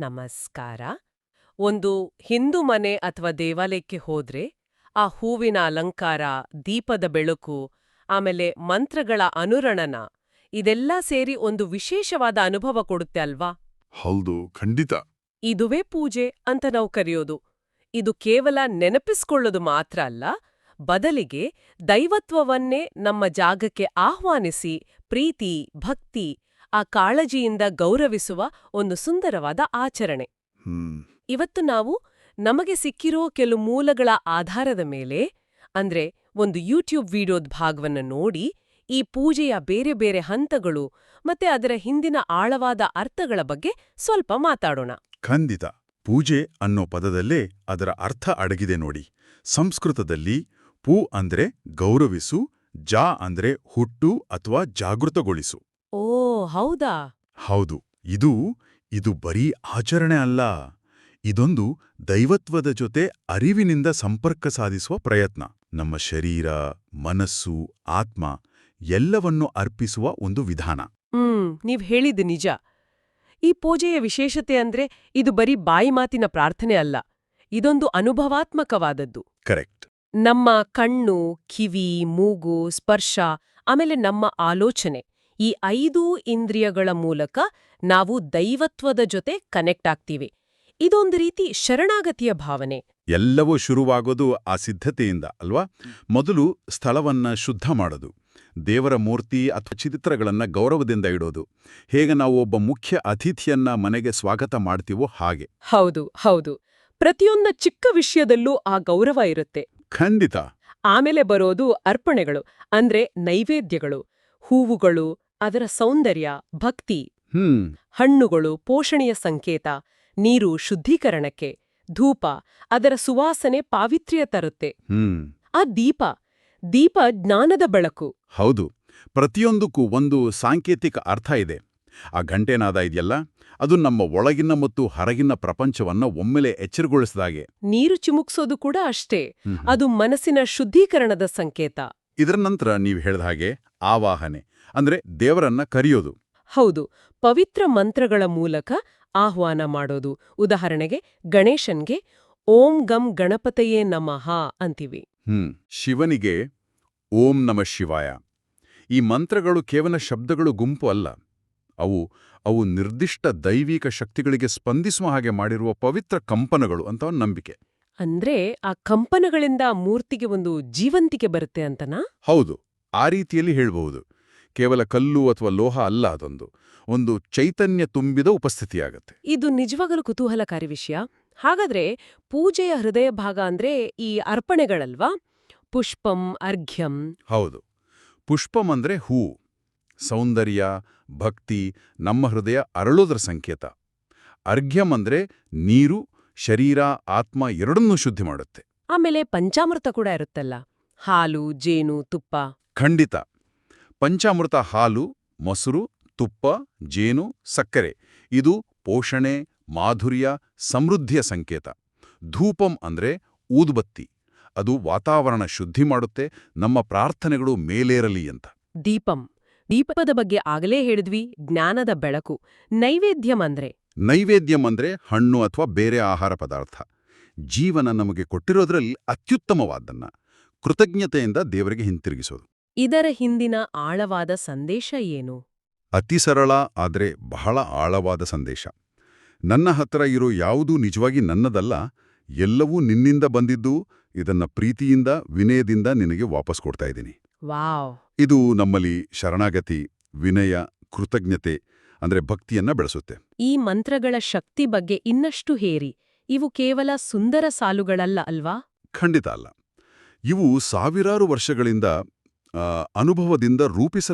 ನಮಸ್ಕಾರ. ಒಂದು ಹಿಂದೂ ಮನೆ ಅಥವಾ ದೇವಾಲಯಕ್ಕೆ ಹೋದ್ರೆ ಆ ಹೂವಿನ ಅಲಂಕಾರ ದೀಪದ ಬೆಳಕು ಆಮೇಲೆ ಮಂತ್ರಗಳ ಅನುರಣನ ಇದೆಲ್ಲ ಸೇರಿ ಒಂದು ವಿಶೇಷವಾದ ಅನುಭವ ಕೊಡುತ್ತೆ ಅಲ್ವಾ? ಹೌದು ಖಂಡಿತ. ಇದುವೇ ಪೂಜೆ ಅಂತ ನಾವು ಕರೆಯೋದು. ಇದು ಕೇವಲ ನೆನಪಿಸ್ಕೊಳ್ಳೋದು ಮಾತ್ರ ಅಲ್ಲ ಬದಲಿಗೆ ದೈವತ್ವವನ್ನೇ ನಮ್ಮ ಜಾಗಕ್ಕೆ ಆಹ್ವಾನಿಸಿ ಪ್ರೀತಿ ಭಕ್ತಿ ಆ ಕಾಳಜಿಯಿಂದ ಗೌರವಿಸುವ ಒಂದು ಸುಂದರವಾದ ಆಚರಣೆ. ಹ್ಮ್. ಇವತ್ತು ನಾವು ನಮಗೆ ಸಿಕ್ಕಿರೋ ಕೆಲವು ಮೂಲಗಳ ಆಧಾರದ ಮೇಲೆ ಅಂದ್ರೆ ಒಂದು ಯೂಟ್ಯೂಬ್ ವಿಡಿಯೋದ ಭಾಗವನ್ನು ನೋಡಿ ಈ ಪೂಜೆಯ ಬೇರೆ ಬೇರೆ ಹಂತಗಳು ಮತ್ತೆ ಅದರ ಹಿಂದಿನ ಆಳವಾದ ಅರ್ಥಗಳ ಬಗ್ಗೆ ಸ್ವಲ್ಪ ಮಾತಾಡೋಣ. ಖಂಡಿತ. ಪೂಜೆ ಅನ್ನೋ ಪದದಲ್ಲೇ ಅದರ ಅರ್ಥ ಅಡಗಿದೆ ನೋಡಿ. ಸಂಸ್ಕೃತದಲ್ಲಿ ಪೂ ಅಂದ್ರೆ ಗೌರವಿಸು ಜಾ ಅಂದ್ರೆ ಹುಟ್ಟು ಅಥವಾ ಜಾಗೃತಗೊಳಿಸು. ಹೌದಾ? ಹೌದು. ಇದು ಇದು ಬರೀ ಆಚರಣೆ ಅಲ್ಲ. ಇದೊಂದು ದೈವತ್ವದ ಜೊತೆ ಅರಿವಿನಿಂದ ಸಂಪರ್ಕ ಸಾಧಿಸುವ ಪ್ರಯತ್ನ. ನಮ್ಮ ಶರೀರ ಮನಸ್ಸು ಆತ್ಮ ಎಲ್ಲವನ್ನು ಅರ್ಪಿಸುವ ಒಂದು ವಿಧಾನ. ಹ್ಮ್ ನೀವ್ ಹೇಳಿದ್ದು ನಿಜ. ಈ ಪೂಜೆಯ ವಿಶೇಷತೆ ಅಂದ್ರೆ ಇದು ಬರೀ ಬಾಯಿ ಮಾತಿನ ಪ್ರಾರ್ಥನೆ ಅಲ್ಲ. ಇದೊಂದು ಅನುಭವಾತ್ಮಕವಾದದ್ದು. ಕರೆಕ್ಟ್. ನಮ್ಮ ಕಣ್ಣು ಕಿವಿ ಮೂಗು ಸ್ಪರ್ಶ ಆಮೇಲೆ ನಮ್ಮ ಆಲೋಚನೆ. ಈ ಐದೂ ಇಂದ್ರಿಯಗಳ ಮೂಲಕ ನಾವು ದೈವತ್ವದ ಜೊತೆ ಕನೆಕ್ಟ್ ಆಗ್ತೀವಿ. ಇದೊಂದು ರೀತಿ ಶರಣಾಗತಿಯ ಭಾವನೆ. ಎಲ್ಲವೂ ಶುರುವಾಗೋದು ಆ ಸಿದ್ಧತೆಯಿಂದ ಅಲ್ವಾ? ಮೊದಲು ಸ್ಥಳವನ್ನ ಶುದ್ಧ ಮಾಡೋದು ದೇವರ ಮೂರ್ತಿ ಅಥವಾ ಚಿತ್ರಗಳನ್ನ ಗೌರವದಿಂದ ಇಡೋದು. ಹೇಗೆ ನಾವು ಒಬ್ಬ ಮುಖ್ಯ ಅತಿಥಿಯನ್ನ ಮನೆಗೆ ಸ್ವಾಗತ ಮಾಡ್ತೀವೋ ಹಾಗೆ. ಹೌದು ಹೌದು. ಪ್ರತಿಯೊಂದು ಚಿಕ್ಕ ವಿಷಯದಲ್ಲೂ ಆ ಗೌರವ ಇರುತ್ತೆ. ಖಂಡಿತ. ಆಮೇಲೆ ಬರೋದು ಅರ್ಪಣೆಗಳು ಅಂದ್ರೆ ನೈವೇದ್ಯಗಳು ಹೂವುಗಳು ಅದರ ಸೌಂದರ್ಯ ಭಕ್ತಿ ಹ್ಮ್. ಹಣ್ಣುಗಳು ಪೋಷಣೆಯ ಸಂಕೇತ ನೀರು ಶುದ್ಧೀಕರಣಕ್ಕೆ ಧೂಪ ಅದರ ಸುವಾಸನೆ ಪಾವಿತ್ರ್ಯ ತರುತ್ತೆ. ಹ್ಮ್. ಆ ದೀಪ ದೀಪ ಜ್ಞಾನದ ಬೆಳಕು. ಹೌದು. ಪ್ರತಿಯೊಂದಕ್ಕೂ ಒಂದು ಸಾಂಕೇತಿಕ ಅರ್ಥ ಇದೆ. ಆ ಗಂಟೆನಾದ ಇದೆಯಲ್ಲ ಅದು ನಮ್ಮ ಒಳಗಿನ ಮತ್ತು ಹೊರಗಿನ ಪ್ರಪಂಚವನ್ನ ಒಮ್ಮೆಲೆ ಎಚ್ಚರಗೊಳಿಸಿದಾಗೆ. ನೀರು ಚಿಮುಕ್ಸೋದು ಕೂಡ ಅಷ್ಟೇ. ಅದು ಮನಸ್ಸಿನ ಶುದ್ಧೀಕರಣದ ಸಂಕೇತ. ಇದರ ನಂತರ ನೀವು ಹೇಳಿದ ಹಾಗೆ ಆವಾಹನೆ ಅಂದ್ರೆ ದೇವರನ್ನ ಕರೆಯೋದು. ಹೌದು ಪವಿತ್ರ ಮಂತ್ರಗಳ ಮೂಲಕ ಆಹ್ವಾನ ಮಾಡೋದು. ಉದಾಹರಣೆಗೆ ಗಣೇಶನ್ಗೆ ಓಂ ಗಂ ಗಣಪತಯೇ ನಮಃ ಅಂತೀವಿ. ಹ್ಮ್ ಶಿವನಿಗೆ ಓಂ ನಮ ಶಿವಾಯ. ಈ ಮಂತ್ರಗಳು ಕೇವಲ ಶಬ್ದಗಳು ಗುಂಪು ಅಲ್ಲ. ಅವು ಅವು ನಿರ್ದಿಷ್ಟ ದೈವಿಕ ಶಕ್ತಿಗಳಿಗೆ ಸ್ಪಂದಿಸುವ ಹಾಗೆ ಮಾಡಿರುವ ಪವಿತ್ರ ಕಂಪನಗಳು ಅಂತ ಒಂದು ನಂಬಿಕೆ. ಅಂದ್ರೆ ಆ ಕಂಪನಗಳಿಂದ ಮೂರ್ತಿಗೆ ಒಂದು ಜೀವಂತಿಕೆ ಬರುತ್ತೆ ಅಂತನಾ? ಹೌದು. ಆ ರೀತಿಯಲ್ಲಿ ಹೇಳಬಹುದು. ಕೇವಲ ಕಲ್ಲು ಅಥವಾ ಲೋಹ ಅಲ್ಲ ಅದೊಂದು. ಒಂದು ಚೈತನ್ಯ ತುಂಬಿದ ಉಪಸ್ಥಿತಿಯಾಗತ್ತೆ. ಇದು ನಿಜವಾಗಲೂ ಕುತೂಹಲಕಾರಿ ವಿಷಯ. ಹಾಗಾದ್ರೆ ಪೂಜೆಯ ಹೃದಯ ಭಾಗ ಅಂದ್ರೆ ಈ ಅರ್ಪಣೆಗಳಲ್ವಾ? ಪುಷ್ಪಂ ಅರ್ಘ್ಯಂ. ಹೌದು. ಪುಷ್ಪಂ ಅಂದ್ರೆ ಹೂ. ಸೌಂದರ್ಯ ಭಕ್ತಿ ನಮ್ಮ ಹೃದಯ ಅರಳೋದ್ರ ಸಂಕೇತ. ಅರ್ಘ್ಯಂ ಅಂದ್ರೆ ನೀರು ಶರೀರ ಆತ್ಮ ಎರಡನ್ನೂ ಶುದ್ಧಿ ಮಾಡುತ್ತೆ. ಆಮೇಲೆ ಪಂಚಾಮೃತ ಕೂಡ ಇರುತ್ತಲ್ಲ. ಹಾಲು ಜೇನು ತುಪ್ಪ. ಖಂಡಿತ. ಪಂಚಾಮೃತ ಹಾಲು ಮೊಸರು ತುಪ್ಪ ಜೇನು ಸಕ್ಕರೆ. ಇದು ಪೋಷಣೆ ಮಾಧುರ್ಯ ಸಮೃದ್ಧಿಯ ಸಂಕೇತ. ಧೂಪಂ ಅಂದ್ರೆ ಊದುಬತ್ತಿ. ಅದು ವಾತಾವರಣ ಶುದ್ಧಿ ಮಾಡುತ್ತೆ ನಮ್ಮ ಪ್ರಾರ್ಥನೆಗಳು ಮೇಲೇರಲಿ ಅಂತ. ದೀಪಂ. ದೀಪದ ಬಗ್ಗೆ ಆಗಲೇ ಹೇಳಿದ್ವಿ ಜ್ಞಾನದ ಬೆಳಕು. ನೈವೇದ್ಯಂ ಅಂದ್ರೆ? ನೈವೇದ್ಯಂ ಅಂದ್ರೆ ಹಣ್ಣು ಅಥವಾ ಬೇರೆ ಆಹಾರ ಪದಾರ್ಥ. ಜೀವನ ನಮಗೆ ಕೊಟ್ಟಿರೋದ್ರಲ್ಲಿ ಅತ್ಯುತ್ತಮವಾದ್ದನ್ನ ಕೃತಜ್ಞತೆಯಿಂದ ದೇವರಿಗೆ ಹಿಂತಿರುಗಿಸೋದು. ಇದರ ಹಿಂದಿನ ಆಳವಾದ ಸಂದೇಶ ಏನು? ಅತಿ ಸರಳ ಆದರೆ ಬಹಳ ಆಳವಾದ ಸಂದೇಶ. ನನ್ನ ಹತ್ರ ಇರೋ ಯಾವುದೂ ನಿಜವಾಗಿ ನನ್ನದಲ್ಲ ಎಲ್ಲವೂ ನಿನ್ನಿಂದ ಬಂದಿದ್ದು ಇದನ್ನ ಪ್ರೀತಿಯಿಂದ ವಿನಯದಿಂದ ನಿನಗೆ ವಾಪಸ್ ಕೊಡ್ತಾ ಇದ್ದೀನಿ. ವಾವ್. ಇದು ನಮ್ಮಲ್ಲಿ ಶರಣಾಗತಿ ವಿನಯ ಕೃತಜ್ಞತೆ ಅಂದ್ರೆ ಭಕ್ತಿಯನ್ನ ಬೆಳೆಸುತ್ತೆ. ಈ ಮಂತ್ರಗಳ ಶಕ್ತಿ ಬಗ್ಗೆ ಇನ್ನಷ್ಟು ಹೇರಿ. ಇವು ಕೇವಲ ಸುಂದರ ಸಾಲುಗಳಲ್ಲ ಅಲ್ವಾ? ಖಂಡಿತ ಅಲ್ಲ. ಇವು ಸಾವಿರಾರು ವರ್ಷಗಳಿಂದ ಅನುಭವದಿಂದ ರೂಪಿಸಲ್ಪಟ್ಟ